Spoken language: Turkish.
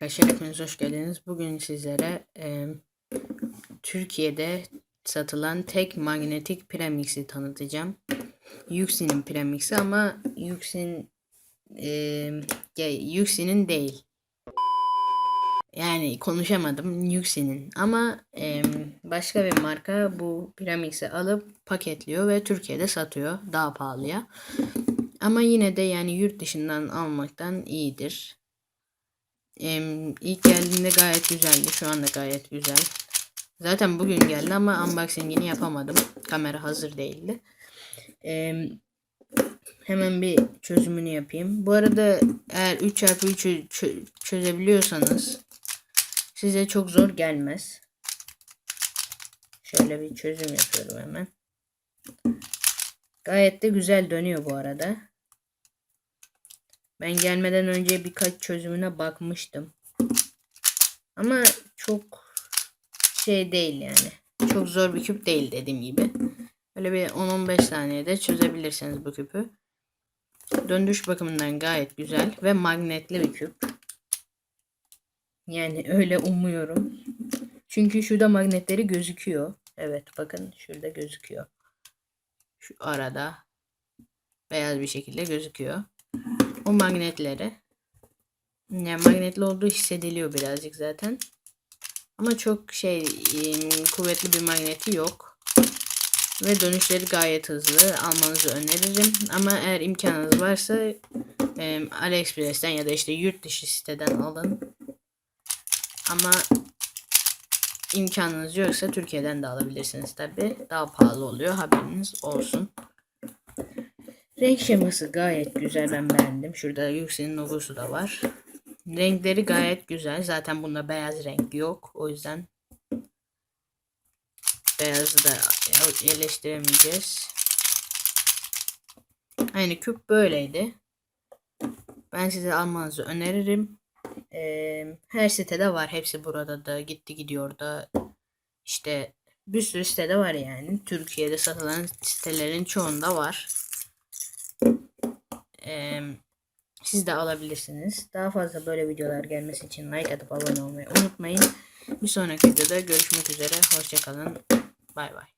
Arkadaşlar hepiniz hoş geldiniz. Bugün sizlere e, Türkiye'de satılan tek magnetik premix'i tanıtacağım. Yuxi'nin premix'i ama Yuxi'nin e, Yuxi'nin değil. Yani konuşamadım Yuxi'nin ama e, başka bir marka bu premix'i alıp paketliyor ve Türkiye'de satıyor daha pahalıya. Ama yine de yani yurt dışından almaktan iyidir. Em, ilk geldiğinde gayet güzeldi. Şu anda gayet güzel. Zaten bugün geldi ama unboxingini yapamadım. Kamera hazır değildi. Em, hemen bir çözümünü yapayım. Bu arada eğer 3x3'ü çö- çözebiliyorsanız size çok zor gelmez. Şöyle bir çözüm yapıyorum hemen. Gayet de güzel dönüyor bu arada. Ben gelmeden önce birkaç çözümüne bakmıştım. Ama çok şey değil yani. Çok zor bir küp değil dediğim gibi. Böyle bir 10-15 saniyede çözebilirsiniz bu küpü. Döndürüş bakımından gayet güzel ve magnetli bir küp. Yani öyle umuyorum. Çünkü şurada magnetleri gözüküyor. Evet bakın şurada gözüküyor. Şu arada beyaz bir şekilde gözüküyor. O magnetleri yani magnetli olduğu hissediliyor birazcık zaten. Ama çok şey kuvvetli bir magneti yok. Ve dönüşleri gayet hızlı. Almanızı öneririm. Ama eğer imkanınız varsa AliExpress'ten ya da işte yurt dışı siteden alın. Ama imkanınız yoksa Türkiye'den de alabilirsiniz tabi. Daha pahalı oluyor haberiniz olsun. Renk şeması gayet güzel ben beğendim. Şurada Yuxi'nin logosu da var. Renkleri gayet güzel. Zaten bunda beyaz renk yok. O yüzden beyazı da yerleştiremeyeceğiz. Aynı küp böyleydi. Ben size almanızı öneririm. Ee, her sitede var. Hepsi burada da gitti gidiyor da işte bir sürü sitede var yani. Türkiye'de satılan sitelerin çoğunda var. Ee, siz de alabilirsiniz. Daha fazla böyle videolar gelmesi için like atıp abone olmayı unutmayın. Bir sonraki videoda görüşmek üzere. Hoşçakalın. Bay bay.